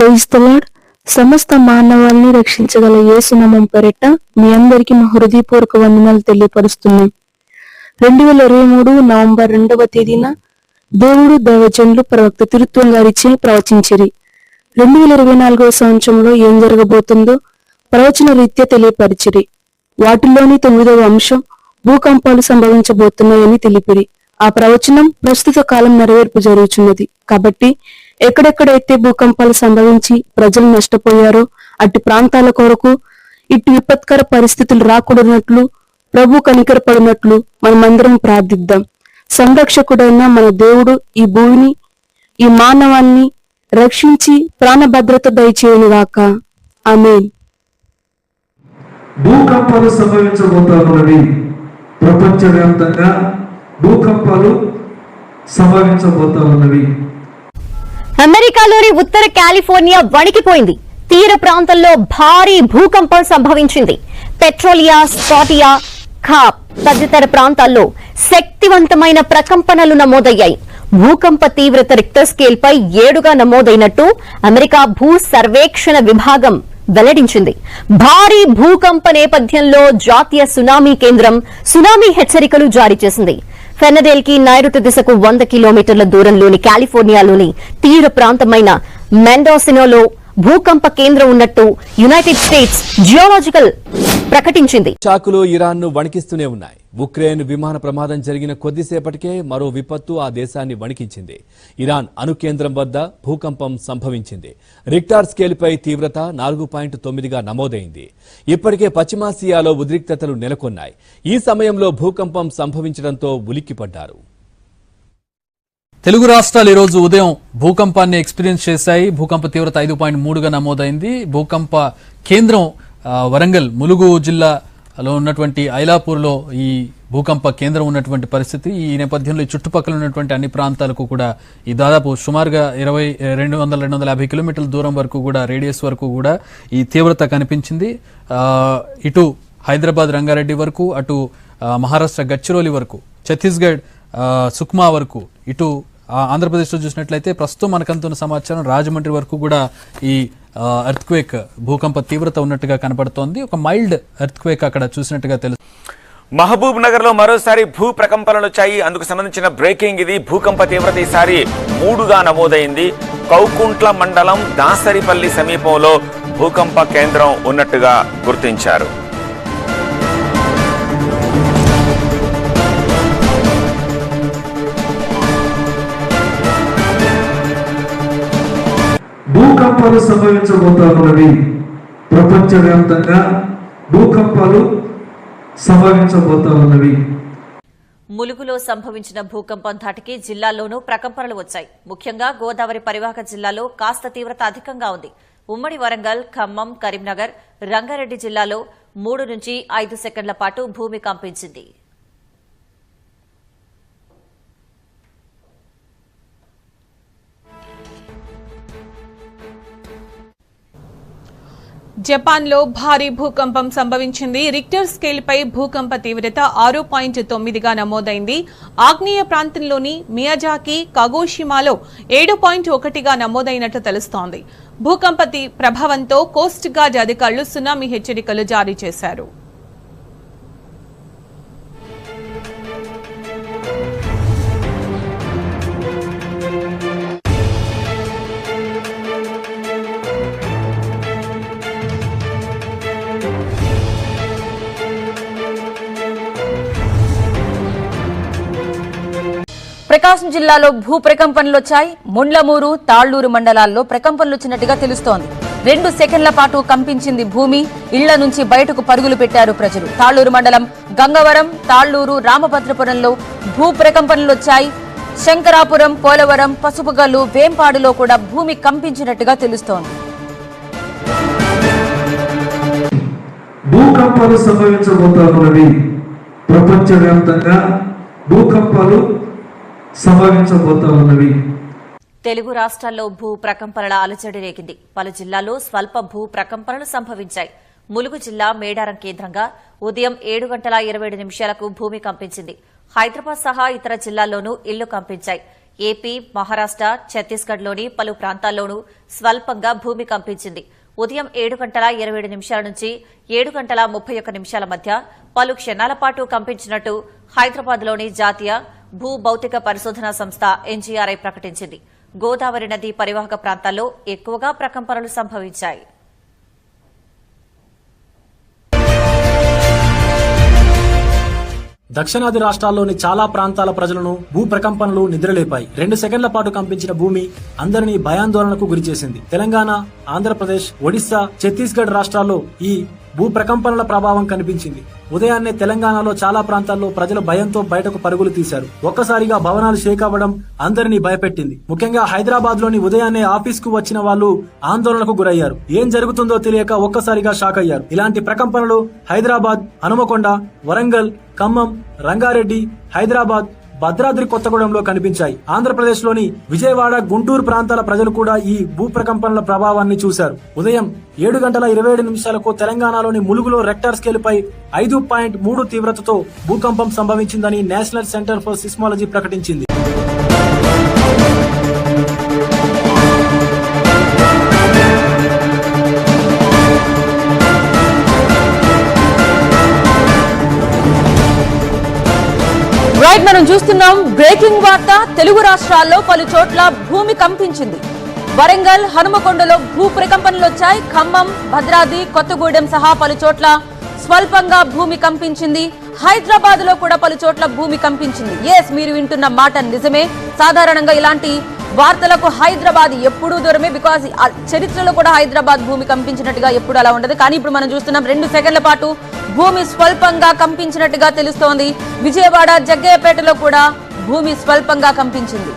క్రైస్తలాడ్ సమస్త మానవాల్ని రక్షించగల ఏసునామం పెరట మీ అందరికీ మా హృదయపూర్వక వందనాలు తెలియపరుస్తున్నాం. రెండు వేల ఇరవై మూడు నవంబర్ రెండవ తేదీన దేవుడు దైవజనులు ప్రవక్త తిరుత్వం గారిచే ప్రవచించిరి. రెండు వేల ఇరవై నాలుగవ సంవత్సరంలో ఏం జరగబోతుందో ప్రవచన రీత్యా తెలియపరిచిరి. వాటిలోని తొమ్మిదవ అంశం భూకంపాలు సంభవించబోతున్నాయని తెలిపిరి. ఆ ప్రవచనం ప్రస్తుత కాలం నెరవేర్పు జరుగుతున్నది కాబట్టి ఎక్కడెక్కడైతే భూకంపాలు సంభవించి ప్రజలు నష్టపోయారో అట్టి ప్రాంతాల కొరకు ఇటు విపత్కర పరిస్థితులు రాకూడనట్లు ప్రభు కనికరపడినట్లు మనమందరం ప్రార్థిద్దాం. సంరక్షకుడైన మన దేవుడు ఈ భూమిని ఈ మానవాన్ని రక్షించి ప్రాణభద్రత దయచేయను గాక. ఆమేన్. భూకంపాలు సంభవించబోతున్నవి ప్రపంచవ్యాప్తంగా భూకంపాలు సంభవించబోతా ఉన్నవి అమెరికాలోని ఉత్తర కాలిఫోర్నియా వణికిపోయింది. తీర ప్రాంతంలో భారీ భూకంపం సంభవించింది. పెట్రోలియా స్పాటియా ఖాప్ తదితర ప్రాంతాల్లో శక్తివంతమైన ప్రకంపనలు నమోదయ్యాయి. భూకంప తీవ్రత రిక్టర్ స్కేల్ పై ఏడుగా నమోదైనట్టు అమెరికా భూ సర్వేక్షణ విభాగం వెల్లడించింది. భారీ భూకంప నేపథ్యంలో జాతీయ సునామీ కేంద్రం సునామీ హెచ్చరికలు జారీ చేసింది. ఫెనడేల్కి నైరుతి దిశకు వంద కిలోమీటర్ల దూరంలోని కాలిఫోర్నియాలోని తీర ప్రాంతమైన మెండోసినోలో భూకంప కేంద్రం ఉన్నట్టు యునైటెడ్ స్టేట్స్ జియోలాజికల్ ప్రకటించింది. షాకులు ఇరాన్ను వణికిస్తూనే ఉన్నాయి. ఉక్రెయిన్ విమాన ప్రమాదం జరిగిన కొద్దిసేపటికే మరో విపత్తు ఆ దేశాన్ని వణికించింది. ఇరాన్ అణు కేంద్రం వద్ద భూకంపం సంభవించింది. రిక్టార్ స్కేల్పై తీవ్రత నాలుగు పాయింట్ తొమ్మిదిగా నమోదైంది. ఇప్పటికే పశ్చిమాసియాలో ఉద్రిక్తతలు నెలకొన్నాయి. ఈ సమయంలో భూకంపం సంభవించడంతో ఉలిక్కిపడ్డారు. తెలుగు రాష్ట్రాలు ఈరోజు ఉదయం భూకంపాన్ని ఎక్స్పీరియన్స్ చేశాయి. భూకంప తీవ్రత ఐదు పాయింట్ మూడుగా నమోదైంది. భూకంప కేంద్రం వరంగల్ ములుగు జిల్లాలో ఉన్నటువంటి ఐలాపూర్లో ఈ భూకంప కేంద్రం ఉన్నటువంటి పరిస్థితి. ఈ నేపథ్యంలో ఈ చుట్టుపక్కల ఉన్నటువంటి అన్ని ప్రాంతాలకు కూడా ఈ దాదాపు సుమారుగా ఇరవై రెండు వందల రెండు వందల యాభై కిలోమీటర్ల దూరం వరకు కూడా రేడియస్ వరకు కూడా ఈ తీవ్రత కనిపించింది. ఇటు హైదరాబాద్ రంగారెడ్డి వరకు అటు మహారాష్ట్ర గచ్చిరోలి వరకు ఛత్తీస్గఢ్ సుక్మా వరకు ఇటు ఆంధ్రప్రదేశ్లో చూసినట్లయితే ప్రస్తుతం మనకంతున్న సమాచారం రాజమండ్రి వరకు కూడా ఈ ఎర్త్క్వేక్ భూకంప తీవ్రత ఉన్నట్టుగా కనపడుతోంది. ఒక మైల్డ్ ఎర్త్క్వేక్ అక్కడ చూసినట్టుగా తెలుసు. మహబూబ్ నగర్లో మరోసారి భూ ప్రకంపనలు వచ్చాయి. అందుకు సంబంధించిన బ్రేకింగ్ ఇది. భూకంప తీవ్రత ఈసారి మూడుగా నమోదైంది. కౌకుంట్ల మండలం దాసరిపల్లి సమీపంలో భూకంప కేంద్రం ఉన్నట్టుగా గుర్తించారు. భూకంపాలు సంభవించబోతా ఉన్నవి ప్రపంచవ్యాప్తంగా భూకంపాలు సంభవించబోతా ఉన్నవి ములుగులో సంభవించిన భూకంపం ధాటికి జిల్లాల్లోనూ ప్రకంపనలు వచ్చాయి. ముఖ్యంగా గోదావరి పరివాహక జిల్లాలో కాస్త తీవ్రత అధికంగా ఉంది. ఉమ్మడి వరంగల్ ఖమ్మం కరీంనగర్ రంగారెడ్డి జిల్లాలో మూడు నుంచి ఐదు సెకండ్ల పాటు భూమి కంపించింది. జపాన్లో భారీ భూకంపం సంభవించింది. రిక్టర్ స్కేల్పై భూకంప తీవ్రత ఆరు పాయింట్ తొమ్మిదిగా నమోదైంది. ఆగ్నేయ ప్రాంతంలోని మియాజాకి కగోషిమాలో ఏడు పాయింట్ ఒకటిగా నమోదైనట్లు తెలుస్తోంది. భూకంప తీ- ప్రభావంతో కోస్ట్ గార్డ్ అధికారులు సునామీ హెచ్చరికలు జారీ చేశారు. ప్రకాశం జిల్లాలో భూ ప్రకంపనలు వచ్చాయి. ముండ్లమూరు తాళ్ళూరు మండలాల్లో ప్రకంపనలు వచ్చినట్టుగా తెలుస్తోంది. రెండు సెకండ్ల పాటు కంపించింది భూమి. ఇళ్ళ నుంచి బయటకు పరుగులు పెట్టారు ప్రజలు. తాళ్ళూరు మండలం గంగవరం తాళ్ళూరు రామభద్రపురంలో భూ ప్రకంపనలు వచ్చాయి. శంకరాపురం పోలవరం పసుపుగల్లు వేంపాడులో కూడా భూమి కంపించినట్టుగా తెలుస్తోంది. భూకంపాలు సంభవించబోతా ఉన్నవి ప్రపంచవ్యాప్తంగా. భూకంపాలు సంభవించబోతా ఉన్నవి తెలుగు రాష్ట్రాల్లో భూ ప్రకంపనల అలజడి రేగింది. పలు జిల్లాల్లో స్వల్ప భూ ప్రకంపనలు సంభవించాయి. ములుగు జిల్లా మేడారం కేంద్రంగా ఉదయం ఏడు గంటల ఇరవై ఏడు నిమిషాలకు భూమి కంపించింది. హైదరాబాద్ సహా ఇతర జిల్లాల్లోనూ ఇళ్ళు కంపించాయి. ఏపీ మహారాష్ట్ర ఛత్తీస్గఢ్లోని పలు ప్రాంతాల్లోనూ స్వల్పంగా భూమి కంపించింది. ఉదయం ఏడు గంటల ఇరవై ఏడు నిమిషాల నుంచి ఏడు గంటల ముప్పై ఒక్క నిమిషాల మధ్య పలు క్షణాల పాటు కంపించినట్టు హైదరాబాద్లోని జాతీయ భూ భౌతిక పరిశోధన సంస్థ ఎన్జీఆర్ఐ ప్రకటించింది. గోదావరి నది పరివాహక ప్రాంతాల్లో ఎక్కువగా ప్రకంపనలు సంభవించాయి. దక్షిణాది రాష్ట్రాల్లోని చాలా ప్రాంతాల ప్రజలను భూ ప్రకంపనలు నిద్రలేపాయి. రెండు సెకండ్ల పాటు కంపించిన భూమి అందరినీ భయాందోళనకు గురిచేసింది. తెలంగాణ ఆంధ్రప్రదేశ్ ఒడిశా ఛత్తీస్గఢ్ రాష్ట్రాల్లో ఈ భూ ప్రకంపనల ప్రభావం కనిపించింది. ఉదయాన్నే తెలంగాణలో చాలా ప్రాంతాల్లో ప్రజలు భయంతో బయటకు పరుగులు తీశారు. ఒక్కసారిగా భవనాలు షేక్ అవ్వడం అందరినీ భయపెట్టింది. ముఖ్యంగా హైదరాబాద్లోని ఉదయాన్నే ఆఫీస్కు వచ్చిన వాళ్ళు ఆందోళనకు గురయ్యారు. ఏం జరుగుతుందో తెలియక ఒక్కసారిగా షాక్ అయ్యారు. ఇలాంటి ప్రకంపనలు హైదరాబాద్ హనుమకొండ వరంగల్ ఖమ్మం రంగారెడ్డి హైదరాబాద్ భద్రాద్రి కొత్తగూడెంలో కనిపించాయి. ఆంధ్రప్రదేశ్లోని విజయవాడ గుంటూరు ప్రాంతాల ప్రజలు కూడా ఈ భూప్రకంపనల ప్రభావాన్ని చూశారు. ఉదయం ఏడు గంటల ఇరవై ఏడు నిమిషాలకు తెలంగాణలోని ములుగులో రెక్టార్ స్కేల్పై ఐదు పాయింట్ మూడు తీవ్రతతో భూకంపం సంభవించిందని నేషనల్ సెంటర్ ఫర్ సిస్మాలజీ ప్రకటించింది. మనం చూస్తున్నాం బ్రేకింగ్ వార్త. తెలుగు రాష్ట్రాల్లో పలు చోట్ల భూమి కంపించింది. వరంగల్ హనుమకొండలో భూ ప్రకంపనలు వచ్చాయి. ఖమ్మం భద్రాద్రి కొత్తగూడెం సహా పలు చోట్ల స్వల్పంగా భూమి కంపించింది. హైదరాబాద్లో కూడా పలు చోట్ల భూమి కంపించింది. ఎస్ మీరు వింటున్న మాట నిజమే. సాధారణంగా ఇలాంటి వార్తలకు హైదరాబాద్ ఎప్పుడూ దూరమే బికాస్ చరిత్రలో కూడా హైదరాబాద్ భూమి కంపించినట్టుగా ఎప్పుడు అలా ఉండదు. కానీ ఇప్పుడు మనం చూస్తున్నాం రెండు సెకండ్ల పాటు భూమి స్వల్పంగా కంపించినట్టుగా తెలుస్తోంది. విజయవాడ జగ్గయ్యపేటలో కూడా భూమి స్వల్పంగా కంపించింది.